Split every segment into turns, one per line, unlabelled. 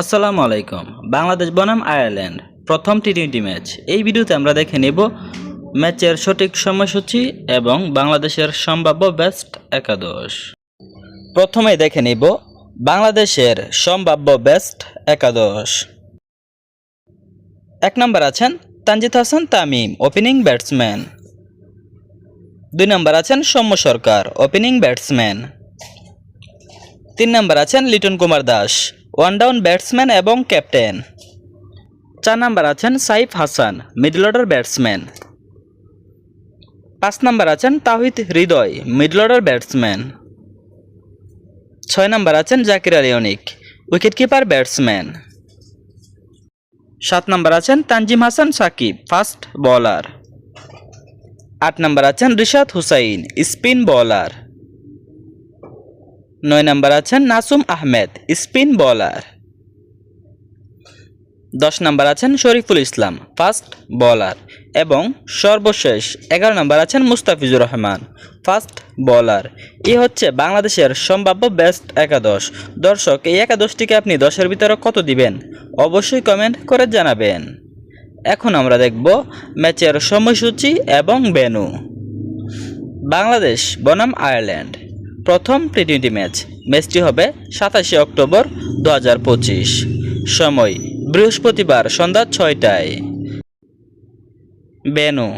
আসসালামু আলাইকুম। বাংলাদেশ বনাম আয়ারল্যান্ড। প্রথম টি টোয়েন্টি ম্যাচ এই ভিডিওতে আমরা দেখে নেব ম্যাচের সঠিক সময়সূচি এবং বাংলাদেশের সম্ভাব্য বেস্ট একাদশ। প্রথমে দেখে নেব বাংলাদেশের সম্ভাব্য বেস্ট একাদশ। এক নম্বর আছেন তানজিদ হাসান তামিম ওপেনিং ব্যাটসম্যান দুই নম্বর আছেন সৌম্য সরকার ওপেনিং ব্যাটসম্যান তিন নম্বর আছেন Liton Kumar Das. One down batsman এবং ক্যাপ্টেন চার নাম্বার আছেন Saif Hasan middle order batsman পাঁচ নাম্বার আছেন Towhid Hridoy middle order batsman ছয় নাম্বার আছেন জাকির আলী অনিক উইকেটকিপার ব্যাটসম্যান সাত নাম্বার আছেন তানজিম হাসান সাকিব ফাস্ট বলার আট নাম্বার আছেন রিশাদ হুসাইন স্পিন বোলার নয় নম্বর আছেন নাসুম আহমেদ, স্পিন বলার। দশ নম্বর আছেন শরীফুল ইসলাম, ফাস্ট বোলার। এবং সর্বশেষ এগারো নম্বর আছেন মুস্তাফিজুর রহমান, ফাস্ট বোলার। এ হচ্ছে বাংলাদেশের সম্ভাব্য বেস্ট একাদশ। দর্শক, এই একাদশটিকে আপনি দশের ভিতরে কত দিবেন? অবশ্যই কমেন্ট করে জানাবেন। এখন আমরা দেখব ম্যাচের সময়সূচি এবং বেনু বাংলাদেশ, বনাম আয়ারল্যান্ড। প্রথম টি টোয়েন্টি ম্যাচ। ম্যাচটি হবে সাতাশে অক্টোবর দু হাজার পঁচিশ। সময়, বৃহস্পতিবার সন্ধ্যা ছয়টায়। বেনু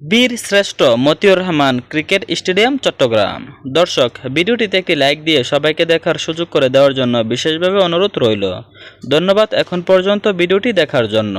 বীর শ্রেষ্ঠ মতিউর রহমান ক্রিকেট স্টেডিয়াম, চট্টগ্রাম। দর্শক, ভিডিওটিতে একটি লাইক দিয়ে সবাইকে দেখার সুযোগ করে দেওয়ার জন্য বিশেষভাবে অনুরোধ রইল। ধন্যবাদ এখন পর্যন্ত ভিডিওটি দেখার জন্য।